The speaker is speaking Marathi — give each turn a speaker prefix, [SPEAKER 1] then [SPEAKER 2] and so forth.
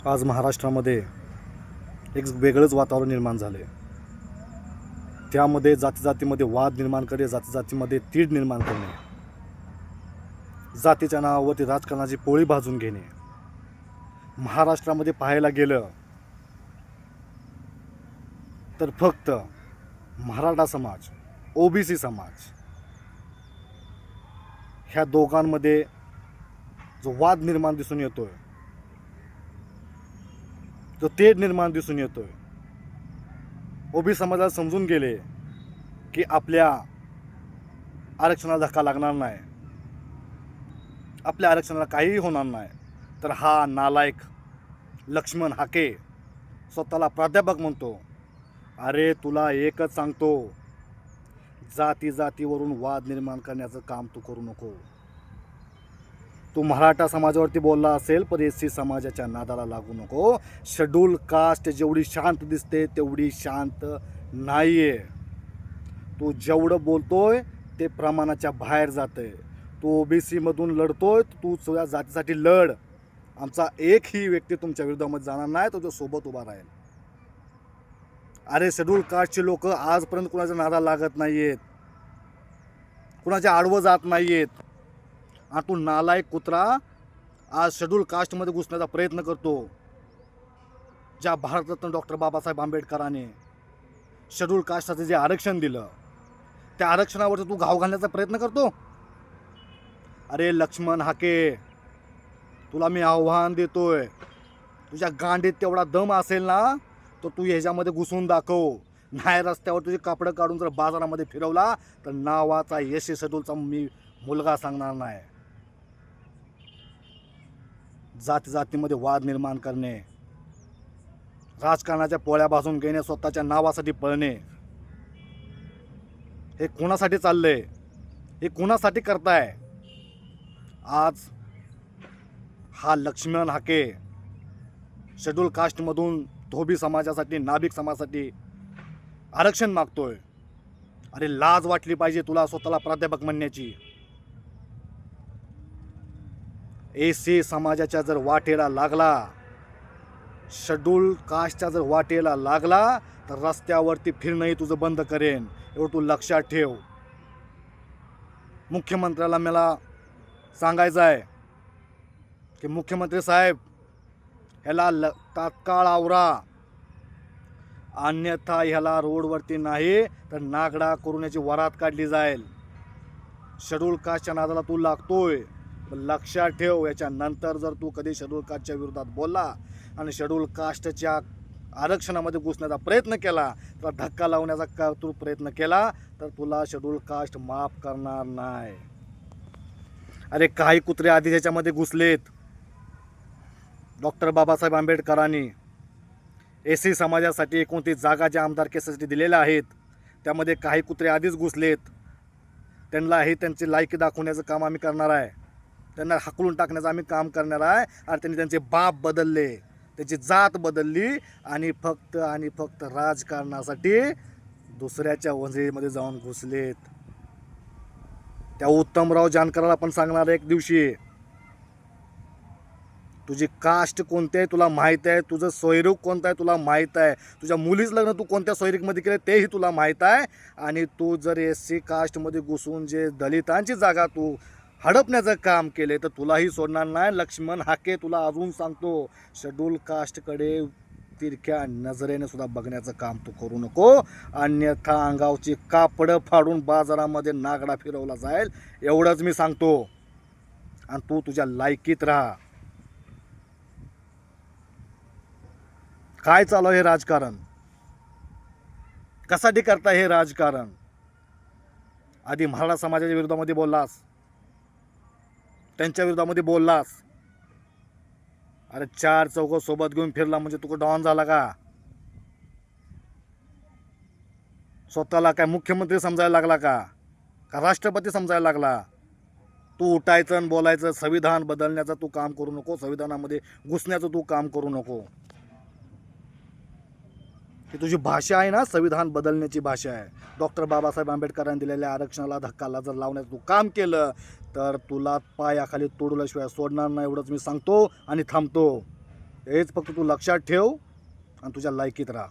[SPEAKER 1] आज महाराष्ट्रामध्ये एक वेगळंच वातावरण निर्माण झाले त्यामध्ये जाती जातीमध्ये वाद निर्माण करणे जाती जातीमध्ये तीड निर्माण करणे जातीच्या नावावरती राजकारणाची पोळी भाजून घेणे महाराष्ट्रामध्ये पाहायला गेलं तर फक्त मराठा समाज ओबीसी समाज ह्या दोघांमध्ये जो वाद निर्माण दिसून येतोय तर ते निर्माण दिसून येतोय. ओबी समाजाला समजून गेले की आपल्या आरक्षणाला धक्का लागणार नाही. आपल्या आरक्षणाला काहीही होणार नाही. तर हा नालायक लक्ष्मण हाके स्वतःला प्राध्यापक म्हणतो. अरे तुला एकच सांगतो. जाती जातीवरून वाद निर्माण करण्याचं काम तू करू नको. तू मराठा समाजावरती बोलला असेल पण एस सी समाजाच्या नादाला लागू नको. शेड्यूल कास्ट जेवढी शांत दिसते तेवढी शांत नाही आहे तू जेवढं बोलतोय ते प्रमाणाच्या बाहेर जातंय. तू ओबीसीमधून लढतोय तू तुझ्या जातीसाठी लढ. आमचा एकही व्यक्ती तुमच्या विरोधामध्ये जाणार नाही तो सोबत उभा राहील. अरे शेड्यूल कास्टचे लोक आजपर्यंत कुणाच्या नादा लागत नाही आहेत कुणाच्या आडवं जात नाही आहेत आणि तू नालायक कुत्रा आज शेड्यूल कास्टमध्ये घुसण्याचा प्रयत्न करतो. ज्या भारतरत्न डॉक्टर बाबासाहेब आंबेडकरांनी शेड्यूल कास्टचं जे आरक्षण दिलं त्या आरक्षणावरती तू घाव घालण्याचा प्रयत्न करतो? अरे लक्ष्मण हाके तुला मी आव्हान देतोय. तुझ्या गांडीत तेवढा दम असेल ना तर तू ह्याच्यामध्ये घुसून दाखव. नाही रस्त्यावर तुझे कापडं काढून जर बाजारामध्ये फिरवला तर नावाचा यश शेड्यूलचा मी मुलगा सांगणार नाही. जाती जातीमध्ये वाद निर्माण करणे राजकारणाच्या पोळ्या भाजून घेणे स्वतःच्या नावासाठी पळणे हे कोणासाठी चाललंय? हे कोणासाठी करताय? आज हा लक्ष्मण हाके शेड्यूल कास्टमधून धोबी समाजासाठी नाभिक समाजासाठी आरक्षण मागतोय. अरे लाज वाटली पाहिजे तुला स्वतःला प्राध्यापक म्हणण्याची. ए सी समाजाच्या जर वाटेला लागला शेड्यूल कास्टच्या जर वाटेला लागला तर रस्त्यावरती फिरणंही तुझं बंद करेन एवढं तू लक्षात ठेव. मुख्यमंत्र्याला मला सांगायचं आहे की मुख्यमंत्री साहेब ह्याला ल तात्काळ आवरा. अन्यथा ह्याला रोडवरती नाही तर नागडा करून याची वरात काढली जाईल. शेड्यूल कास्टच्या नादाला तू लागतोय. लक्षात ठेव याच्यानंतर जर तू कधी शेड्यूल कास्टच्या विरोधात बोलला आणि शेड्यूल कास्टच्या आरक्षणामध्ये घुसण्याचा प्रयत्न केला तर धक्का लावण्याचा का तू प्रयत्न केला तर तुला शेड्यूल कास्ट माफ करणार नाही. अरे काही कुत्रे आधी त्याच्यामध्ये घुसलेत. डॉक्टर बाबासाहेब आंबेडकरांनी एस सी समाजासाठी एकोणतीस जागा ज्या आमदारकीसाठी दिलेल्या आहेत त्यामध्ये काही कुत्रे आधीच घुसलेत. त्यांना हे त्यांची लायकी दाखवण्याचं काम आम्ही करणार आहे. त्यांना हाकलून टाकण्याचं आम्ही काम करणार आहे. आणि त्यांनी त्यांचे बाप बदलले. त्याची जात बदलली. आणि फक्त आणि फक्त राजकारणासाठी दुसऱ्याच्या वंजळीमध्ये जाऊन घुसलेत. त्या उत्तमराव जानकराला पण सांगणार एक दिवशी. तुझी कास्ट कोणती आहे तुला माहीत आहे? तुझं सोयरूप कोणतं आहे तुला माहीत आहे? तुझ्या मुलीच लग्न तू कोणत्या सोयरीकमध्ये केलं तेही तुला माहीत आहे. आणि तू जर एस सी कास्टमध्ये घुसून जे दलितांची जागा तू हडपण्याचं काम केले तर तुलाही सोडणार नाही. लक्ष्मण हाके तुला अजून सांगतो. शेड्यूल कास्टकडे तिरक्या नजरेने सुद्धा बघण्याचं काम तू करू नको. अन्यथा अंगावची कापडं फाडून बाजारामध्ये नागडा फिरवला जाईल. एवढंच मी सांगतो. आणि तू तुझ्या लायकीत राहा. काय चालू आहे हे राजकारण? कसाठी करता हे राजकारण? आधी मराठा समाजाच्या विरोधामध्ये बोललास. त्यांच्या विरोधामध्ये बोललास? अरे चार चौघ सोबत घेऊन फिरला म्हणजे तुका डॉन झाला का? स्वतःला काय मुख्यमंत्री समजायला लागला का? का राष्ट्रपती समजायला लागला? तू उठायचं आणि बोलायचं संविधान बदलण्याचं तू काम करू नको संविधानामध्ये घुसण्याचं तू काम करू नको. ही तुझी भाषा आहे ना संविधान बदलण्याची भाषा आहे. डॉक्टर बाबासाहेब आंबेडकरांनी दिलेल्या आरक्षणाला धक्काला जर लावण्याचं तू काम केलं तर तुला पायाखाली तोडल्याशिवाय सोडणार नाही एवढंच मी सांगतो आणि थांबतो. हेच फक्त तू लक्षात ठेव आणि तुझ्या लायकीत राहा.